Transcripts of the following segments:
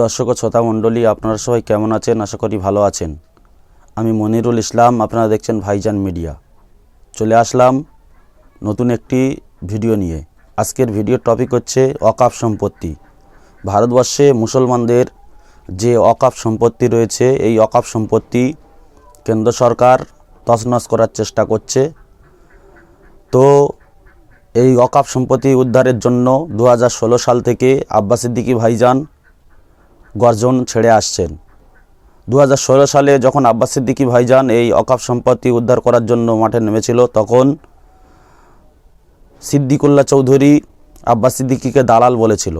দর্শক শ্রোতা মণ্ডলী, আপনারা সবাই কেমন আছেন? আশা করি ভালো আছেন। আমি মনিরুল ইসলাম, আপনারা দেখছেন ভাইজান মিডিয়া। চলে আসলাম নতুন একটি ভিডিও নিয়ে। আজকের ভিডিওর টপিক হচ্ছে অকাপ সম্পত্তি। ভারতবর্ষে মুসলমানদের যে অকাপ সম্পত্তি রয়েছে, এই অকাপ সম্পত্তি কেন্দ্র সরকার তছনছ করার চেষ্টা করছে। তো এই অকাপ সম্পত্তি উদ্ধারের জন্য দু হাজার ষোলো সাল থেকে আব্বাস সিদ্দিকী ভাইজান গর্জন ছেড়ে আসছেন। দু হাজার ষোলো সালে যখন আব্বাস সিদ্দিকি ভাইজান এই অকাপ সম্পত্তি উদ্ধার করার জন্য মাঠে নেমেছিল, তখন সিদ্দিকুল্লা চৌধুরী আব্বাস সিদ্দিকীকে দালাল বলেছিল।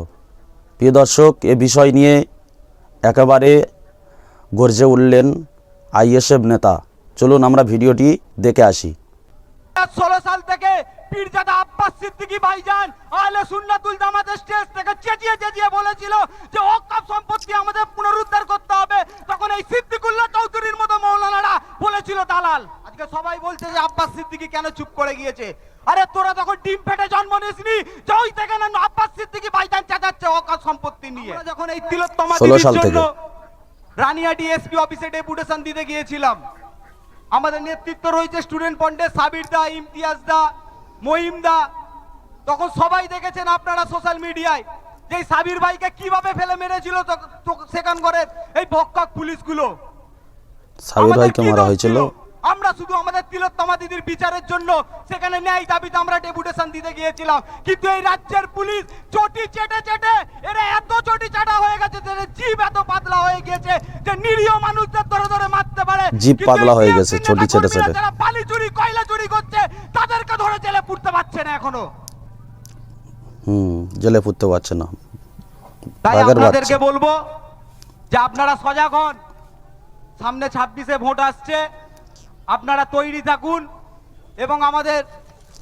প্রিয় দর্শক, এ বিষয় নিয়ে একেবারে গর্জে উঠলেন আইএসএফ নেতা। চলুন আমরা ভিডিওটি দেখে আসি। ষোলো সাল থেকে পীরজাদা আব্বাস সিদ্দিকী ভাইজান আহলে সুন্নাতুল জামাতের স্টেজ থেকে চেঁচিয়ে চেঁচিয়ে বলেছিল যে অকাপ সম্পত্তি আমাদের পুনরুদ্ধার করতে হবে। তখন এই সিদ্দিকুল্লাহ চৌধুরীর মতো মৌলানারা বলেছিল দালাল। আজকে সবাই বলছে যে আব্বাস সিদ্দিকী কেন চুপ করে গিয়েছে? আরে তোরা তখন ডিম ফেটে জন্ম নিসনি থেকে না আব্বাস সিদ্দিকী ভাইজান চেঁচাচ্ছে অকাপ সম্পত্তি নিয়ে। যখন এই তিলোত্তমা 16 দিদির জন্য রানিয়াটি এসপি অফিসে ডেপুটেশন দিতে গিয়েছিলাম আমাদের নেতৃত্ব রয়েছে স্টুডেন্ট পন্ডে সাবির দা ইমতিয়াজ দা মহিম দা তখন সবাই দেখেছেন আপনারা সোশ্যাল মিডিয়ায় যে সাবির ভাইকে কীভাবে ফেলে মেরেছিল তো- তো- সেখান করে এই ভক্কাক পুলিশগুলো। সাবির ভাইকে মারা হয়েছিল? আমরা শুধু আমাদের তিলোত্তমা দিদির বিচারের জন্য সেখানে ন্যায় দাবিতে আমরা ডেপুটেশন দিতে গিয়েছিলাম। কিন্তু এই রাজ্যের পুলিশ চটি চেটে চেটে এরা এত চটি চাটা হয়ে গেছে যে জিভ এত পাতলা হয়ে গিয়েছে যে নিরীহ মানুষদের ধরে ধরে মারতে পারে। জিভ পাতলা হয়ে গেছে, চটি চেটে চেটে। চুরি করছে তাদেরকে ধরে জেলে পুড়তে পারছে না এখনও। হুম জেলে ফুটতে পারছে না। তাই আপনাদেরকে বলব যে আপনারা সজাগ হন। সামনে ছাব্বিশে ভোট আসছে। আপনারা তৈরি থাকুন এবং আমাদের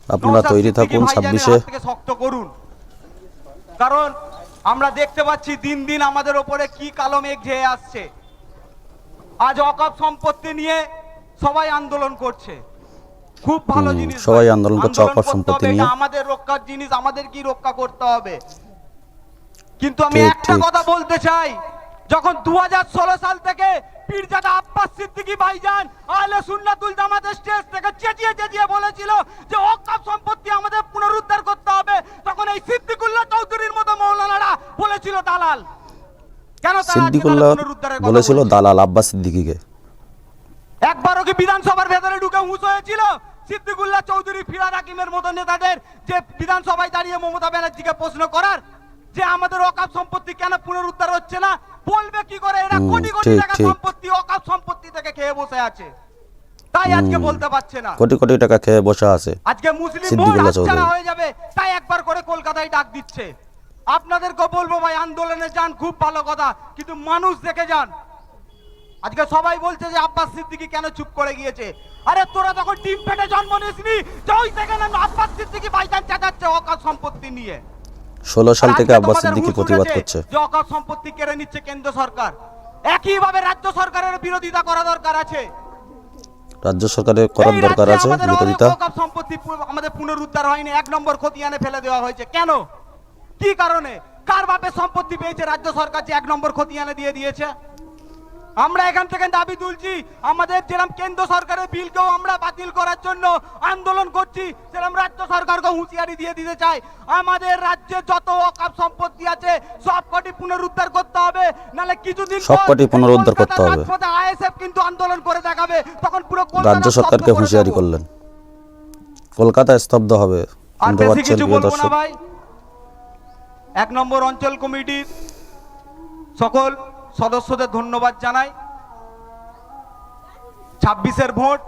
আপনারা তৈরি থাকুন ভাইজানের 26 এ। থেকে শক্ত করুন। কারণ আমরা দেখতে পাচ্ছি দিন দিন আমাদের ওপরে কি কালো মেঘ ঝেয়ে আসছে। আজ অকাপ সম্পত্তি নিয়ে সবাই আন্দোলন করছে। খুব ভালো জিনিস সবাই আন্দোলন করছে সম্পত্তি নিয়ে। আমাদের রক্ষার জিনিস আমাদের কি রক্ষা করতে হবে? কিন্তু আমি একটা কথা বলতে চাই যখন দু সাল থেকে পীরজাদা আব্বাস সিদ্দিকী ভাইজান আহলে সুন্নাতুল জামাতের স্টেজ থেকে চেঁচিয়ে চেঁচিয়ে বলেছিল যে অকাপ সম্পত্তি আমাদের পুনরুদ্ধার করতে হবে তখন এই সিদ্দিকুল্লাহ চৌধুরীর মতো মৌলানারা বলেছিল দালাল। কেন সিদ্দিকুল্লাহ বলেছিল দালাল আব্বাস সিদ্দিকীকে। একবারও কি বিধানসভার ভেতরে ঢুকে হুঁশ হয়েছিল? সিদ্দিকুল্লাহ চৌধুরী ফিরাদ হাকিমের মতো নেতাদের যে বিধানসভায় দাঁড়িয়ে মমতা ব্যানার্জিকে প্রশ্ন করার যে আমাদের অকাপ সম্পত্তি কেন পুনরুদ্ধার হচ্ছে না বলবে কি করে? এরা কোটি কোটি টাকা সম্পত্তি অকাপ সম্পত্তি থেকে খেয়ে বসে আছে। তাই আজকে বলতে পারছে না। কোটি কোটি টাকা খেয়ে বসে আছে। আজকে মুসলিম হাতছাড়া হয়ে যাবে তাই একবার করে কলকাতায় ডাক দিচ্ছে। আপনাদেরকে বলব ভাই আন্দোলনে যান খুব ভালো কথা কিন্তু মানুষ দেখে যান। আজকে সবাই বলছে যে আব্বাস সিদ্দিকী কেন চুপ করে গিয়েছে? আরে তোরা তখন ডিম ফেটে জন্ম নিসনি ওই থেকে আব্বাস সিদ্দিকী ভাইজান চেঁচাচ্ছে অকাল সম্পত্তি নিয়ে। ষোলো সাল থেকে আব্বাস সিদ্দিকী প্রতিবাদ করছে। যে অকাল সম্পত্তি কেড়ে নিচ্ছে কেন্দ্র সরকার। একইভাবে রাজ্য সরকারের বিরোধিতা করা দরকার আছে। রাজ্য সরকারের করার দরকার আছে আমাদের বিরোধিতা? অকাপ সম্পত্তি আমাদের পুনরুদ্ধার হয়নি। এক নম্বর খতিয়ানে ফেলে দেওয়া হয়েছে। কেন? কি কারণে? কার বাপের সম্পত্তি পেয়েছে রাজ্য সরকার যে এক নম্বর খতিয়ানে দিয়ে দিয়েছে? আমরা এখান থেকে দাবি তুলছি আমাদের যেরকম কেন্দ্র সরকারের বিলকেও আমরা বাতিল করার জন্য আন্দোলন করছি সেরকম রাজ্য সরকারকে হুঁশিয়ারি দিয়ে দিতে চাই। আমাদের রাজ্যে যত অকাপ সম্পত্তি আছে সব কটি পুনরুদ্ধার করতে হবে। নালে কিছুদিন সবকটি পুনরুদ্ধার করতে হবে। আইএসএফ কিন্তু আন্দোলন করে দেখাবে তখন পুরো কলকাতা রাজ্য সরকারকে হুঁশিয়ারি করলেন। কলকাতা স্তব্ধ হবে। শুনতে পাচ্ছেন প্রিয় দর্শক। ভাই। এক নম্বর অঞ্চল কমিটির সকল সদস্যদের ধন্যবাদ জানাই। ছাব্বিশের ভোট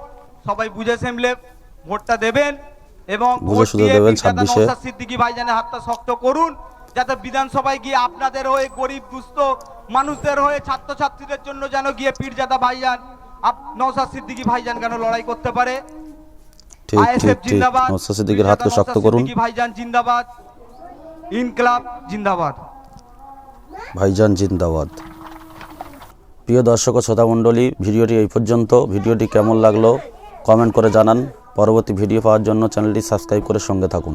সবাই বুঝে সেমলে ভোটটা দেবেন এবং বুঝে ভোট শুধু দিয়ে দেবেন পীরজাদা 26 -এ। নওশাদ সিদ্দিকী ভাইজানের হাতটা শক্ত করুন যাতে বিধানসভায় গিয়ে আপনাদের হয়ে গরিব দুস্থ মানুষদের হয়ে ছাত্রছাত্রীদের জন্য যেন গিয়ে পীরজাদা ভাইজান নওশাদ সিদ্দিকী ভাইজান কেন লড়াই করতে পারে। ঠিক ঠিক আইএসএফ জিন্দাবাদ। নওশাদ হাতকে শক্ত করুন। ভাইজান জিন্দাবাদ। ইনকলাব জিন্দাবাদ। ভাইজান জিন্দাবাদ। প্রিয় দর্শক ও শ্রোতা মণ্ডলী, ভিডিওটি এই পর্যন্ত। ভিডিওটি কেমন লাগল কমেন্ট করে জানান। পরবর্তী ভিডিও পাওয়ার জন্য চ্যানেলটি সাবস্ক্রাইব করে সঙ্গে থাকুন।